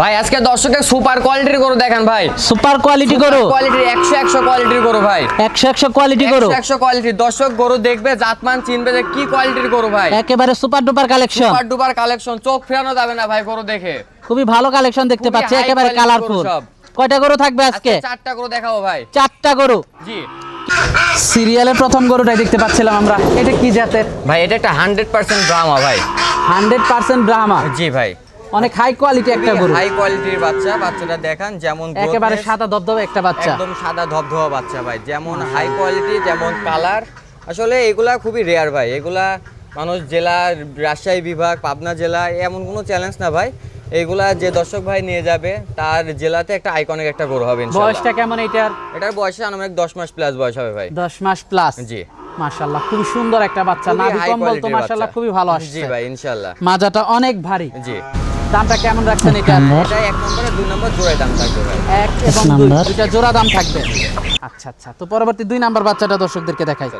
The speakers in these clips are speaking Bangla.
ভাই আজকে দর্শকের সুপার কোয়ালিটির গরু দেখেন ভাই। সুপার কোয়ালিটি গরু। কোয়ালিটির একশো একশো কোয়ালিটির গরু ভাই। একশো একশো কোয়ালিটি গরু। একশো একশো কোয়ালিটির দর্শক গরু দেখবে জাতমান চিনবে যে কি কোয়ালিটির গরু ভাই। একেবারে super duper collection super duper collection চোখ ফেরানো যাবে না ভাই গরু দেখে। খুবই ভালো কালেকশন দেখতে পাচ্ছি একেবারে কালারফুল কয়টা গরু থাকবে আজকে চারটা গরু দেখাবো ভাই। চারটা গরু। জি। সিরিয়ালের প্রথম গরুটাই দেখতে পাচ্ছিলাম আমরা। এটা কি জাতের? ভাই এটা একটা হান্ড্রেড পার্সেন্ট ড্রামা ভাই। হান্ড্রেড পার্সেন্ট ব্রাহ্মা জি ভাই। অনেক হাই কোয়ালিটি একটা গরু। হাই কোয়ালিটির বাচ্চা বাচ্চাটা দেখান যেমন একেবারে সাদা দবদবে একটা বাচ্চা। একদম সাদা ধবধবা বাচ্চা ভাই যেমন হাই কোয়ালিটি যেমন কালার আসলে এগুলা খুবই রেয়ার ভাই এগুলা মানুষ জেলা রাজশাহী বিভাগ পাবনা জেলা এমন কোনো চ্যালেঞ্জ না ভাই। এগুলা যে দর্শক ভাই নিয়ে যাবে তার জেলাতে একটা আইকনিক একটা গরু হবে বয়সটা কেমন এটার? এটার বয়সে আনুমানিক দশ মাস প্লাস বয়স হবে ভাই। দশ মাস প্লাস জি। মাশাল্লাহ খুব সুন্দর একটা বাচ্চা। নাভি কম্বল তো বাচ্চা। খুবই ভালো আসছে। জি ভাই ইনশাল্লাহ মাজাটা অনেক ভারী। জি। দামটা কেমন রাখছেন এটা? এটা এক নম্বরে দুই নম্বর জোড়া দাম থাকবে এক এবং দুই। দুইটা জোড়া দাম থাকবে। আচ্ছা আচ্ছা। তো পরবর্তী দুই নম্বর বাচ্চাটা দর্শকদেরকে দেখাই।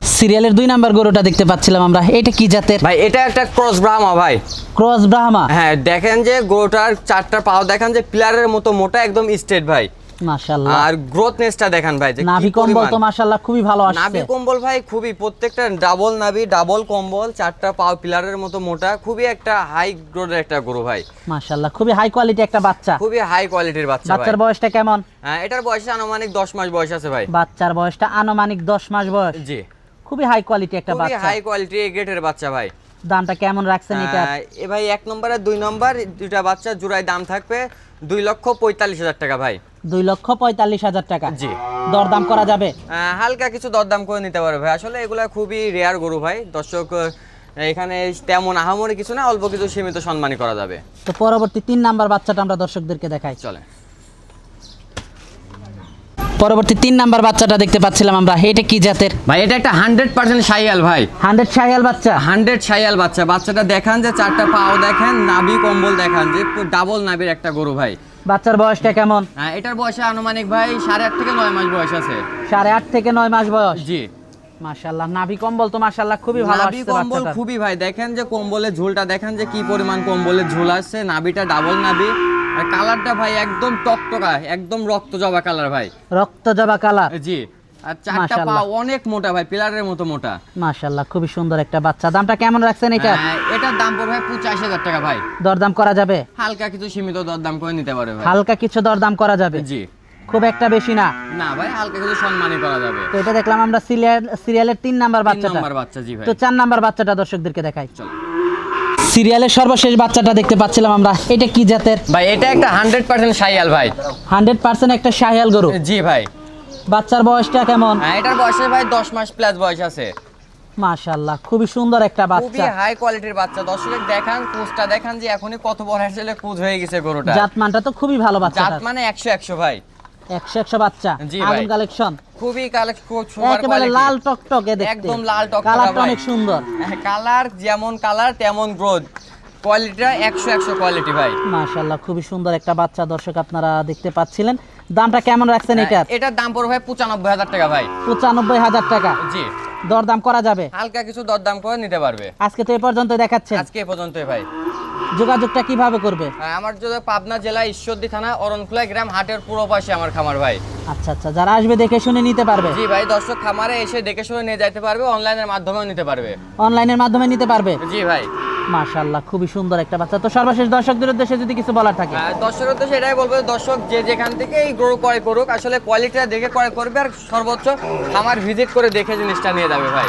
সিরিয়ালের দুই নাম্বার গরুটা দেখতে পাচ্ছিলাম আমরা। এটা কি জাতের? ভাই এটা একটা ক্রস ব্রাহ্মা ভাই। ক্রস ব্রাহ্মা। হ্যাঁ দেখেন যে গরুটার চারটা পাও দেখেন যে পিলারের মতো মোটা একদম স্ট্রেট ভাই। মাশাআল্লাহ। আর গ্রোথনেসটা দেখেন ভাই যে নাভি কম্বল। তো মাশাআল্লাহ খুবই ভালো নাভি কম্বল ভাই খুবই প্রত্যেকটা ডাবল নাভি ডাবল কম্বল চারটা পাও পিলারের মতো মোটা খুবই একটা হাই গ্রোথের একটা গরু ভাই। মাশাআল্লাহ খুবই হাই কোয়ালিটি একটা বাচ্চা। খুবই হাই কোয়ালিটির বাচ্চা বাচ্চার বয়সটা কেমন? হ্যাঁ, এটার বয়সে আনুমানিক দশ মাস বয়স আছে ভাই। বাচ্চার বয়সটা আনুমানিক দশ মাস বয়স। জি। খুবই হাই কোয়ালিটি একটা খুবই বাচ্চা। হাই কোয়ালিটি গ্রেটের বাচ্চা ভাই। দামটা কেমন রাখছেন এটা? আহ, এ ভাই এক নম্বর আর দুই নম্বর দুইটা বাচ্চা জোড়ায় দাম থাকবে দুই লক্ষ পঁয়তাল্লিশ হাজার টাকা ভাই। দুই লক্ষ পঁয়তাল্লিশ হাজার টাকা। জি। দরদাম করা যাবে? হালকা কিছু দরদাম করে নিতে পারবে ভাই। আসলে এগুলা খুবই রেয়ার গরু ভাই। দর্শক এখানে তেমন আহামরি কিছু না অল্প কিছু সীমিত সম্মানই করা যাবে। তো পরবর্তী তিন নাম্বার বাচ্চাটা আমরা দর্শকদেরকে দেখাই। চলে পরবর্তী তিন নাম্বার বাচ্চাটা দেখতে পাচ্ছিলাম আমরা। এটা কি জাতের? ভাই এটা একটা হান্ড্রেড পার্সেন্ট সাইয়াল ভাই। হান্ড্রেড শাহিয়াল বাচ্চা? হান্ড্রেড সাইয়াল বাচ্চা। বাচ্চাটা দেখান যে চারটা পাও দেখেন নাভি কম্বল দেখান যে ডাবল নাভির একটা গরু ভাই। বাচ্চার বয়সটা কেমন? আহ, এটার বয়সে আনুমানিক ভাই সাড়ে আট থেকে নয় মাস বয়স আছে। সাড়ে আট থেকে নয় মাস বয়স? জি। মাশাল্লাহ নাভি কম্বল তো মাশাল্লাহ খুবই ভালো নাভি কম্বল খুবই ভাই দেখেন যে কম্বলের ঝোলটা দেখেন যে কি পরিমাণ কম্বলের ঝোল আসছে নাভিটা ডাবল নাভি। আর কালারটা ভাই একদম টকটকা একদম রক্ত জবা কালার ভাই। রক্ত জবা কালার। জি আর চারটা পা অনেক মোটা ভাই পিলারের মতো মোটা। মাশাল্লাহ খুবই সুন্দর একটা বাচ্চা। দামটা কেমন রাখছেন এটা? এটার দাম পড়বে টাকা ভাই। দরদাম করা যাবে? হালকা কিছু সীমিত দরদাম করে নিতে পারে ভাই। হালকা কিছু দরদাম করা যাবে? জি। খুব একটা বেশি না? না ভাই হালকা কিছু সম্মানই করা যাবে। তো এটা দেখলাম আমরা সিরিয়াল সিরিয়ালের তিন নাম্বার তিন বাচ্চাটা। নম্বর বাচ্চা জি ভাই। তো চার নাম্বার বাচ্চাটা দর্শকদেরকে দেখাই। চল। সিরিয়ালের সর্বশেষ বাচ্চাটা দেখতে পাচ্ছিলাম আমরা। এটা কি জাতের? ভাই এটা একটা হান্ড্রেড পার্সেন্ট সাইয়াল ভাই। হান্ড্রেড পার্সেন্ট একটা শাহিয়াল গরু। জি ভাই। বাচ্চার বয়সটা কেমন? হ্যাঁ, এটার বয়সে ভাই দশ মাস প্লাস বয়স আছে। মাশাল্লাহ খুবই সুন্দর একটা খুবই বাচ্চা। হাই কোয়ালিটির বাচ্চা। দর্শকের দেখান কোচটা দেখান যে এখনই কত বড় আসলে কোচ হয়ে গেছে গরুটা জাতমানটা তো খুবই ভালো বাচ্চা জাত মানে একশো একশো ভাই। একশো একশো বাচ্চা। আগুন কালেকশন খুবই একেবারে লাল টকটকে দেখতে। একদম লাল টকটকা কালারটা অনেক সুন্দর। কালার যেমন কালার তেমন গ্রোথ কোয়ালিটিটা একশো একশো কোয়ালিটি ভাই। মাশাল্লাহ খুবই সুন্দর একটা বাচ্চা দর্শক আপনারা দেখতে পাচ্ছিলেন। দামটা কেমন রাখছেন এটার? এটার দাম পড়বে ভাই পঁচানব্বই হাজার টাকা ভাই। পঁচানব্বই হাজার টাকা। জি। দরদাম করা যাবে? হালকা কিছু দরদাম করে নিতে পারবে। আজকে তো এ পর্যন্ত দেখাচ্ছে আজকে এ পর্যন্তই ভাই। যোগাযোগটা কীভাবে করবে? আমার যদি পাবনা জেলা ঈশ্বরদী থানা অরণখোলা গ্রাম হাটের পুরো পাশে আমার খামার ভাই। আচ্ছা আচ্ছা যারা আসবে দেখে শুনে নিতে পারবে? জি ভাই দর্শক খামারে এসে দেখে শুনে নিয়ে যাইতে পারবে অনলাইনের মাধ্যমেও নিতে পারবে। অনলাইনের মাধ্যমে নিতে পারবে? জি ভাই। মাশাল্লাহ খুবই সুন্দর একটা বাচ্চা। তো সর্বশেষ দর্শকদের উদ্দেশ্যে যদি কিছু বলার থাকে। আর দর্শকের তো সেটাই বলব দর্শক যে যেখান থেকে এই গরু ক্রয় করুক আসলে কোয়ালিটিটা দেখে ক্রয় করবে আর সর্বোচ্চ খামার ভিজিট করে দেখে জিনিসটা নিয়ে যাবে ভাই।